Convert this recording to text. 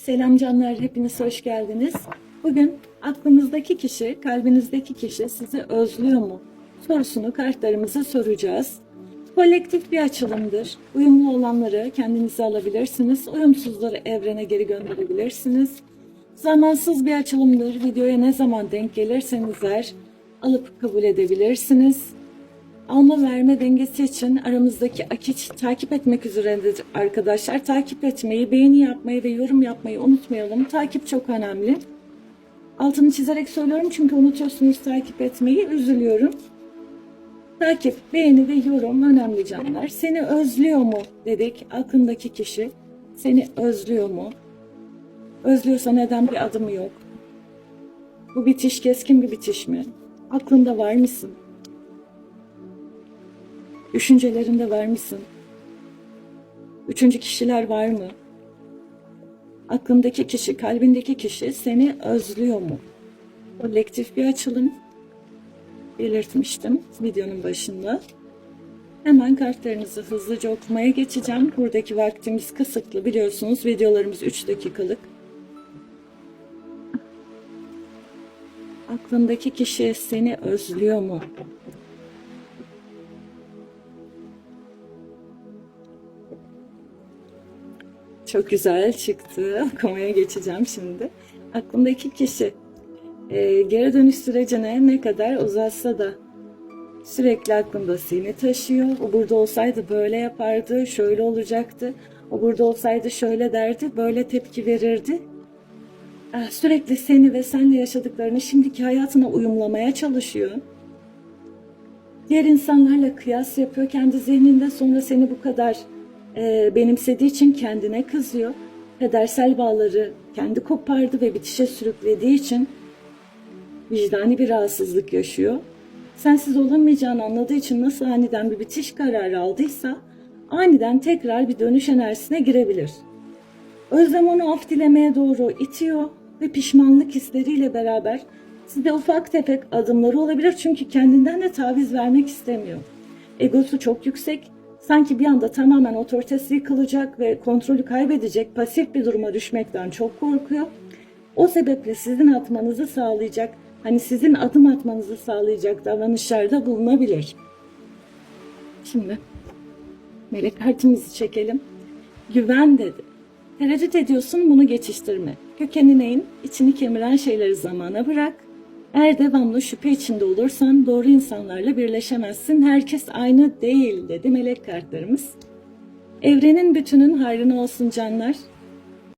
Selam canlar, hepiniz hoş geldiniz. Bugün aklınızdaki kişi, kalbinizdeki kişi sizi özlüyor mu? Sorusunu kartlarımıza soracağız. Kolektif bir açılımdır. Uyumlu olanları kendinize alabilirsiniz. Uyumsuzları evrene geri gönderebilirsiniz. Zamansız bir açılımdır. Videoya ne zaman denk gelirseniz eğer alıp kabul edebilirsiniz. Alma verme dengesi için aramızdaki akış takip etmek üzeredir arkadaşlar. Takip etmeyi, beğeni yapmayı ve yorum yapmayı unutmayalım. Takip çok önemli. Altını çizerek söylüyorum çünkü unutuyorsunuz takip etmeyi. Üzülüyorum. Takip, beğeni ve yorum önemli canlar. Seni özlüyor mu dedik. Aklındaki kişi seni özlüyor mu? Özlüyorsa neden bir adımı yok? Bu bitiş keskin bir bitiş mi? Aklında var mısın? Düşüncelerinde var mısın? Üçüncü kişiler var mı? Aklındaki kişi, kalbindeki kişi seni özlüyor mu? Kolektif bir açılım belirtmiştim videonun başında. Hemen kartlarınızı hızlıca okumaya geçeceğim. Buradaki vaktimiz kısıtlı biliyorsunuz. Videolarımız 3 dakikalık. Aklındaki kişi seni özlüyor mu? Çok güzel çıktı. Okumaya geçeceğim şimdi. Aklındaki kişi e, geri dönüş sürecine ne kadar uzatsa da sürekli aklında seni taşıyor. O burada olsaydı böyle yapardı, şöyle olacaktı. O burada olsaydı şöyle derdi, böyle tepki verirdi. Ah, Sürekli seni ve senle yaşadıklarını şimdiki hayatına uyumlamaya çalışıyor. Diğer insanlarla kıyas yapıyor kendi zihninde sonra seni bu kadar e, benimsediği için kendine kızıyor. Pedersel bağları kendi kopardı ve bitişe sürüklediği için vicdani bir rahatsızlık yaşıyor. Sensiz olamayacağını anladığı için nasıl aniden bir bitiş kararı aldıysa aniden tekrar bir dönüş enerjisine girebilir. Özlem onu af dilemeye doğru itiyor ve pişmanlık hisleriyle beraber size ufak tefek adımları olabilir çünkü kendinden de taviz vermek istemiyor. Egosu çok yüksek, sanki bir anda tamamen otoritesi yıkılacak ve kontrolü kaybedecek pasif bir duruma düşmekten çok korkuyor. O sebeple sizin atmanızı sağlayacak, hani sizin adım atmanızı sağlayacak davranışlarda bulunabilir. Şimdi melek kartımızı çekelim. Güven dedi. Tereddüt ediyorsun bunu geçiştirme. Kökenine in, içini kemiren şeyleri zamana bırak. Eğer devamlı şüphe içinde olursan doğru insanlarla birleşemezsin. Herkes aynı değil dedi melek kartlarımız. Evrenin bütünün hayrına olsun canlar.